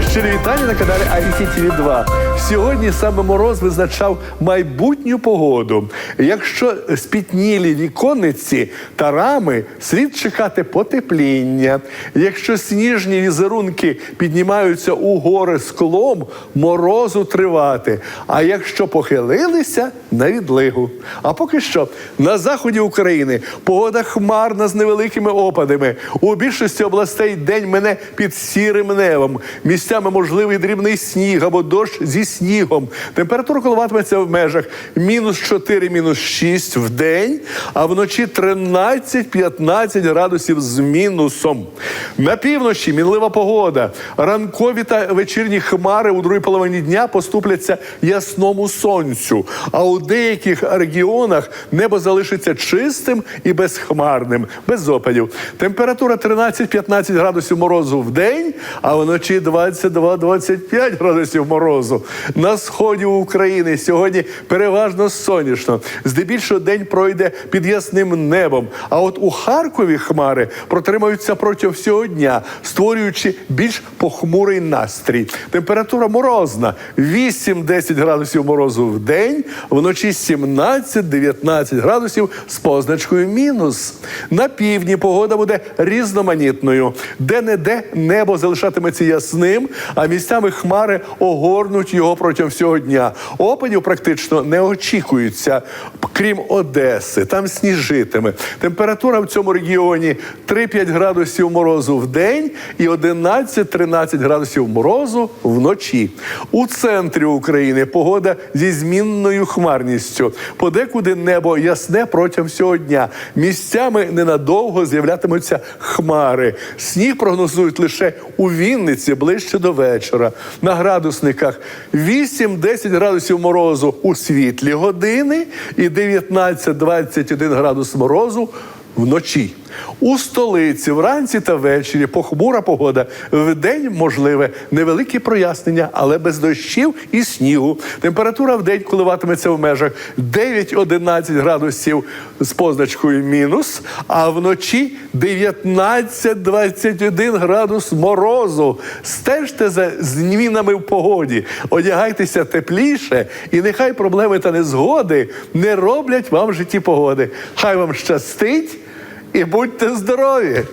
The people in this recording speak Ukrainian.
Мої щирі вітання на каналі ICTV 2 Сьогодні саме мороз визначав майбутню погоду. Якщо спітнілі віконниці та рами, слід чекати потепління. Якщо сніжні візерунки піднімаються у гори склом, морозу тривати. А якщо похилилися, на відлигу. А поки що на заході України погода хмарна з невеликими опадами. У більшості областей день мене під сірим небом. Місцями можливий дрібний сніг або дощ зі снігом. Температура коливатиметься в межах мінус 4, мінус 6 в день, а вночі 13-15 градусів з мінусом. На півночі мінлива погода. Ранкові та вечірні хмари у другій половині дня поступляться ясному сонцю. А у деяких регіонах небо залишиться чистим і безхмарним, без опадів. Температура 13-15 градусів морозу в день, а вночі 22-25 градусів морозу. На сході України сьогодні переважно сонячно. Здебільшого день пройде під ясним небом. А от у Харкові хмари протримаються протягом всього дня, створюючи більш похмурий настрій. Температура морозна 8-10 градусів морозу в день, вночі 17-19 градусів з позначкою мінус. На півдні погода буде різноманітною. Де-не-де небо залишатиметься ясним, а місцями хмари огорнуть його протягом всього дня. Опадів практично не очікується, крім Одеси. Там сніжитиме. Температура в цьому регіоні 3-5 градусів морозу в день і 11-13 градусів морозу вночі. У центрі України погода зі змінною хмарністю. Подекуди небо ясне протягом всього дня. Місцями ненадовго з'являтимуться хмари. Сніг прогнозують лише у Вінниці ближче до вечора. На градусниках 8-10 градусів морозу у світлі години і 19-21 градус морозу вночі. У столиці вранці та ввечері похмура погода. Вдень можливе невеликі прояснення, але без дощів і снігу. Температура в день коливатиметься в межах 9-11 градусів з позначкою мінус, а вночі 19-21 градус морозу. Стежте за змінами в погоді, одягайтеся тепліше, і нехай проблеми та незгоди не роблять вам в житті погоди. Хай вам щастить і будьте здорові!